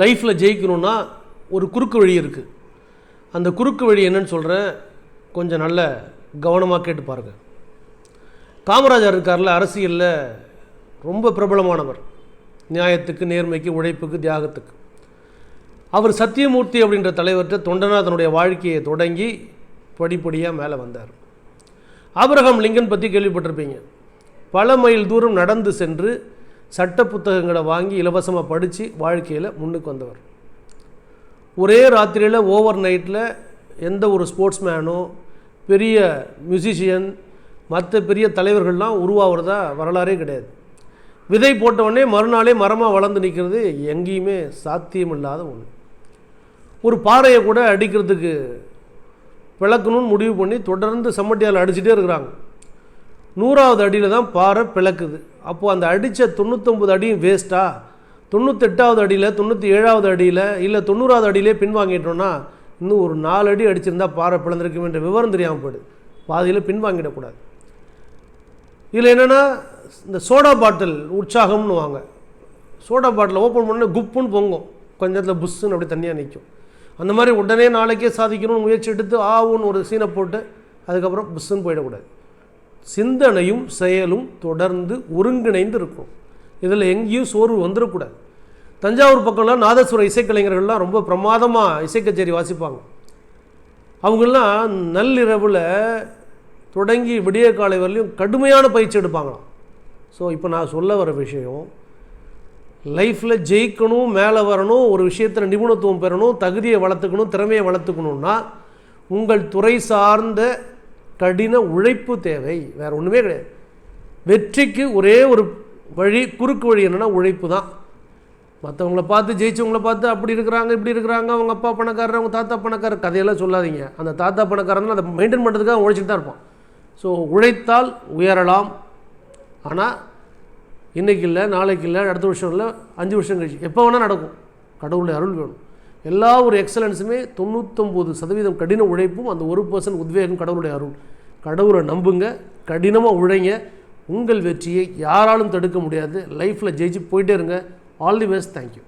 லைஃப்பில் ஜெயிக்கணும்னா ஒரு குறுக்கு வழி இருக்குது அந்த குறுக்கு வழி என்னன்னு சொல்கிறேன் கொஞ்சம் நல்ல கவனமாக கேட்டு பாருங்கள் காமராஜர் இருக்கார்ல அரசியலில் ரொம்ப பிரபலமானவர். நியாயத்துக்கு நேர்மைக்கு உழைப்புக்கு தியாகத்துக்கு. அவர் சத்தியமூர்த்தி அப்படின்ற தலைவர்கிட்ட தொண்டனா தன்னுடைய வாழ்க்கையை தொடங்கி படிப்படியாக மேலே வந்தார். ஆபிரகாம் லிங்கன் பற்றி கேள்விப்பட்டிருப்பீங்க. பல மைல் தூரம் நடந்து சென்று சட்ட புத்தகங்களை வாங்கி இலவசமாக படித்து வாழ்க்கையில் முன்னுக்கு வந்தவர். ஒரே ராத்திரியில் ஓவர் நைட்டில் எந்த ஒரு ஸ்போர்ட்ஸ் மேனோ பெரிய மியூசிஷியன் மற்ற பெரிய தலைவர்கள்லாம் உருவாகிறதா வரலாறே கிடையாது. விதை போட்டவுடனே மறுநாளே மரமாக வளர்ந்து நிற்கிறது எங்கேயுமே சாத்தியமில்லாத ஒன்று ஒரு பாறையை கூட அடிக்கிறதுக்கு பிளக்கணும்னு முடிவு பண்ணி தொடர்ந்து சம்மட்டியால் அடிச்சுட்டே இருக்கிறாங்க. நூறாவது அடியில் தான் பாறை பிளக்குது. அப்போது அந்த அடித்த தொண்ணூத்தொம்பது அடியும் வேஸ்ட்டாக தொண்ணூத்தெட்டாவது அடியில் தொண்ணூற்றி ஏழாவது அடியில் இல்லை தொண்ணூறாவது அடியிலே பின்வாங்கிட்டோன்னா இன்னும் ஒரு நாலு அடி அடிச்சிருந்தா பாறை பிளந்திருக்கும் என்ற விவரம் தெரியாமல் போயிடுது. பாதியில் பின்வாங்கிடக்கூடாது. இதில் என்னென்னா இந்த சோடா பாட்டில் உற்சாகம்னு வாங்க. சோடா பாட்டில் ஓப்பன் பண்ண குப்புன்னு பொங்கும். கொஞ்ச நேரத்தில் புஷ்ஷுன்னு அப்படி தனியாக நிற்கும் அந்த மாதிரி உடனே நாளைக்கே சாதிக்கணும்னு முயற்சி எடுத்து ஆவுன்னு ஒரு சீனை போட்டு அதுக்கப்புறம் புஷ்ஷுன்னு போயிடக்கூடாது. சிந்தனையும் செயலும் தொடர்ந்து ஒருங்கிணைந்து இருக்கும் இதில் எங்கேயும் சோர்வு வந்துடக்கூடாது. தஞ்சாவூர் பக்கம்லாம் நாதஸ்வர இசைக்கலைஞர்கள்லாம் ரொம்ப பிரமாதமாக இசைக்கச்சேரி வாசிப்பாங்க. அவங்கெல்லாம் நள்ளிரவில் தொடங்கி விடிய காலை வரலையும் கடுமையான பயிற்சி எடுப்பாங்களாம். ஸோ இப்போ நான் சொல்ல வர விஷயம் லைஃப்பில் ஜெயிக்கணும் மேலே வரணும் ஒரு விஷயத்தில் நிபுணத்துவம் பெறணும் தகுதியை வளர்த்துக்கணும் திறமையை வளர்த்துக்கணுன்னா உங்கள் துறை சார்ந்த கடின உழைப்பு தேவை வேறு ஒன்றுமே கிடையாது. வெற்றிக்கு ஒரே ஒரு வழி குறுக்கு வழி என்னென்னா உழைப்பு தான். மற்றவங்கள பார்த்து ஜெயிச்சவங்கள பார்த்து அப்படி இருக்கிறாங்க இப்படி இருக்கிறாங்க அவங்க அப்பா பணக்காரர் அவங்க தாத்தா பணக்காரர் கதையெல்லாம் சொல்லாதீங்க. அந்த தாத்தா பணக்காரன் அதை மெயின்டைன் பண்ணுறதுக்காக உழைச்சிட்டு தான் இருப்பான். ஸோ உழைத்தால் உயரலாம். ஆனால் இன்றைக்கி இல்லை நாளைக்கு இல்லை அடுத்த வருஷம் இல்லை அஞ்சு வருஷம் கழிச்சு எப்போ வேணால் நடக்கும். கடவுளுடைய அருள் வேணும். எல்லா ஒரு எக்ஸலன்ஸுமே தொண்ணூத்தொம்பது சதவீதம் கடின உழைப்பும் அந்த ஒரு பர்சன்ட் உத்வேகம் கடவுளுடைய அருள். கடவுளை நம்புங்க கடினமாக உழைங்க. உங்கள் வெற்றியை யாராலும் தடுக்க முடியாது. லைஃப்பில் ஜெயிச்சு போயிட்டே இருங்க. All the best thank you